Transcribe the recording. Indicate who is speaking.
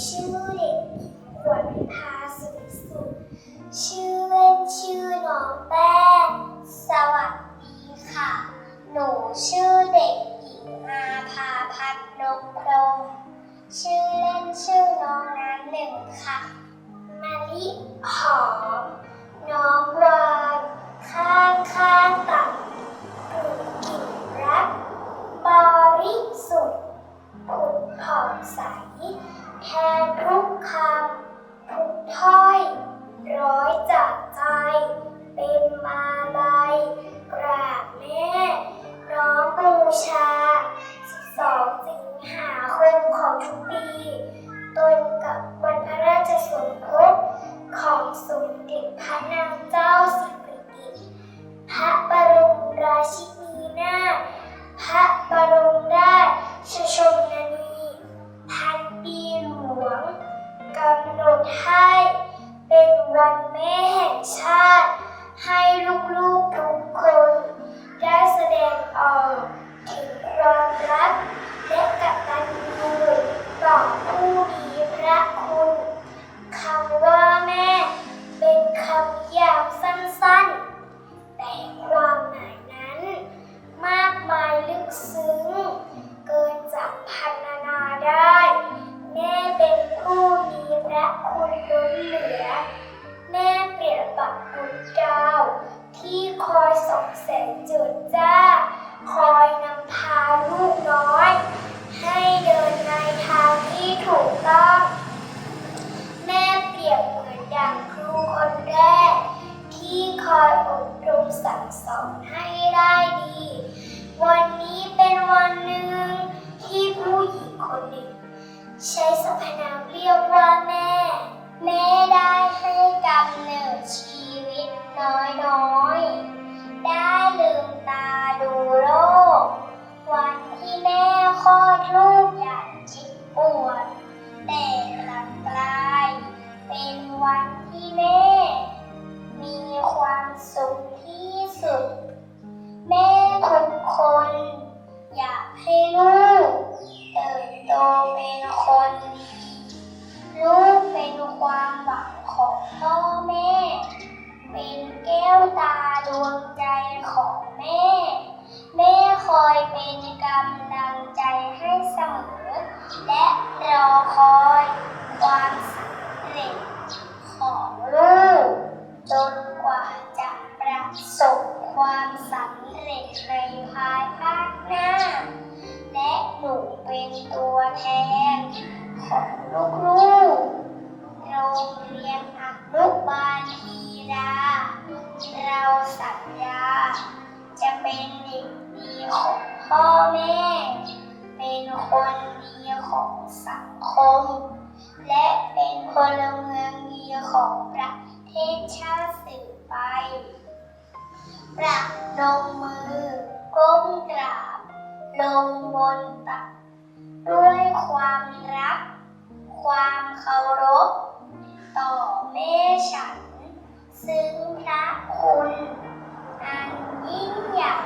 Speaker 1: ชื่อเด็กหญิงขวัญวิภาสุขสุขชื่อเล่นชื่อน้องแป้งสวัสดีค่ะ หนูชื่อเด็กหญิงอาภาพัฒนกพรมชื่อเล่นชื่อน้องน้ำหนึ่งค่ะมะลิหอมน้องรอ แวันแม่แห่งชาติ ส่องแสงจิดจ้า คอยนำพาลูกน้อย ให้เดินในทางที่ถูกต้อง แม่เปรียบเหมือนดังครูคนแรก ที่คอยอบรมสั่งสอนให้ได้ดี วันนี้เป็นวันหนึ่งที่ผู้หญิงคนหนึ่ง ใช้สรรพนามเรียกว่าแม่ แม่ได้ให้กำเนิดชีวิตน้อยๆ ไความสำเร็จของลูกจนกว่าจะประสบความสำเร็จในภายภาคหน้า และหนูเป็นตัวแทนของลูกๆโรงเรียนอนุบาลทีราเราสัญญา จะเป็นเด็กดีของพ่อแม่ เป็นคน ของสังคม และเป็นพลเมืองดีของประเทศชาติสืบไปประนมมือ ก้มกราบ ลงบนตัก ด้วยความรัก ความเคารพ ต่อแม่ฉัน ซึ่งพระคุณ อันยิ่งใหญ่